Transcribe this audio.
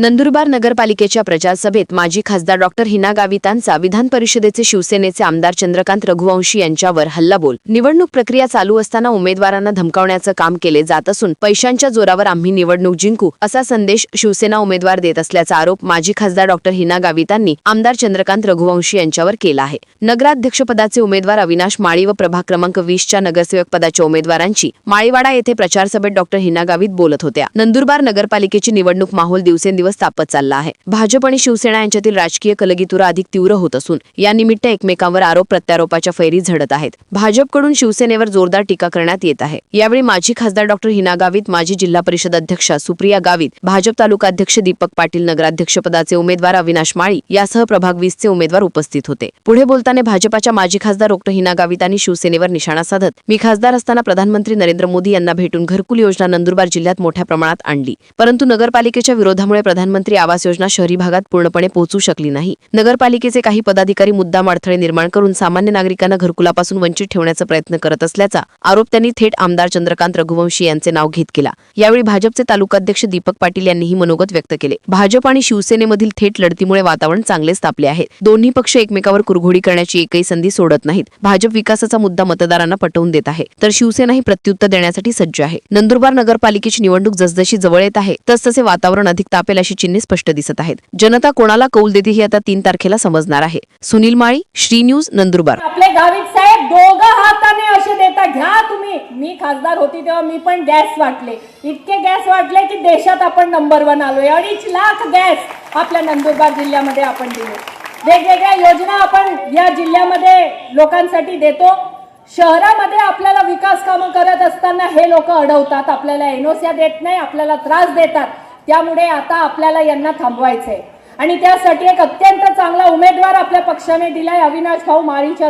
नंदुरबार नगरपालिकेच्या प्रचारसभेत माजी खासदार डॉक्टर हिना गावितांचा विधान परिषदेचे शिवसेनेचे आमदार चंद्रकांत रघुवंशी यांच्यावर हल्लाबोल. निवडणूक प्रक्रिया चालू असताना उमेदवारांना धमकावण्याचं काम केले जात असून पैशांच्या जोरावर आम्ही निवडणूक जिंकू असा संदेश शिवसेना उमेदवार देत असल्याचा आरोप माजी खासदार डॉक्टर हिना गावितांनी आमदार चंद्रकांत रघुवंशी यांच्यावर केला आहे. नगराध्यक्षपदाचे उमेदवार अविनाश माळी व प्रभाग क्रमांक वीसच्या नगरसेवक पदाच्या उमेदवारांची माळीवाडा येथे प्रचारसभेत डॉक्टर हिना गावित बोलत होत्या. नंदुरबार नगरपालिकेची निवडणूक माहोल दिवसेंदिवस तापत चालला आहे. भाजप आणि शिवसेना यांच्यातील राजकीय कलगीतुरा अधिक तीव्र होत असून या निमित्त एकमेकांवर आरोप प्रत्यारोपाच्या फैरी झडत आहेत. भाजपकडून शिवसेनेवर जोरदार टीका करण्यात येत आहे. यावेळी माजी खासदार डॉक्टर हिना गावित माजी जिल्हा परिषद अध्यक्षा सुप्रिया गावित भाजप तालुकाध्यक्ष दीपक पाटील नगराध्यक्षपदाचे उमेदवार अविनाश माळी यासह प्रभाग वीसचे उमेदवार उपस्थित होते. पुढे बोलताना भाजपाच्या माजी खासदार डॉक्टर हिना गावितांनी शिवसेनेवर निशाणा साधत मी खासदार असताना प्रधानमंत्री नरेंद्र मोदी यांना भेटून घरकुल योजना नंदुरबार जिल्ह्यात मोठ्या प्रमाणात आणली. परंतु नगरपालिकेच्या विरोधामुळे प्रधान प्रधानमंत्री आवास योजना शहरी भागात पूर्णपणे पोहोचू शकली नाही. नगरपालिकेचे काही पदाधिकारी मुद्दाम अडथळे निर्माण करून सामान्य नागरिकांना घरकुलापासून वंचित ठेवण्याचा प्रयत्न करत असल्याचा आरोप त्यांनी थेट आमदार चंद्रकांत रघुवंशी यांचे नाव घेत केला. यावेळी भाजपचे तालुकाध्यक्ष दीपक पाटील यांनीही मनोगत व्यक्त केले. भाजप आणि शिवसेनेमधील थेट लढतीमुळे वातावरण चांगलेच तापले आहे. दोन्ही पक्ष एकमेकावर कुरघोडी करण्याची एकही संधी सोडत नाहीत. भाजप विकासाचा मुद्दा मतदारांना पटवून देत आहे. तर शिवसेना ही प्रत्युत्तर देण्यासाठी सज्ज आहे. नंदुरबार नगरपालिकेची निवडणूक जसजशी जवळ येत आहे तसतसे वातावरण अधिक तापेल अशी चिन्हे स्पष्ट दिसत आहेत. जनता कोणाला कौल देते हे आता तीन तारखेला समजणार आहे. सुनील माळी श्री न्यूज नंदुरबार. आपले गावित साहेब दोघं हाताने असे देता घ्या तुम्ही. मी खासदार होती तेव्हा मी पण गॅस वाटले. इतके गॅस वाटले की देशात आपण नंबर वन आलोय. अडीच लाख गॅस आपल्या नंदुरबार जिल्ह्यामध्ये आपण दिले. वेगवेगळ्या योजना आपण या जिल्ह्यामध्ये लोकांसाठी देतो. शहरामध्ये आपल्याला विकास कामं करत असताना हे लोक अडवतात. आपल्याला एनओस्या देत नाही आपल्याला त्रास देतात. त्यामुळे आता आपल्याला यांना थांबवायचंय. आणि त्यासाठी एक अत्यंत चांगला उमेदवार आपल्या पक्षाने दिलाय अविनाश भाऊ माळीच्या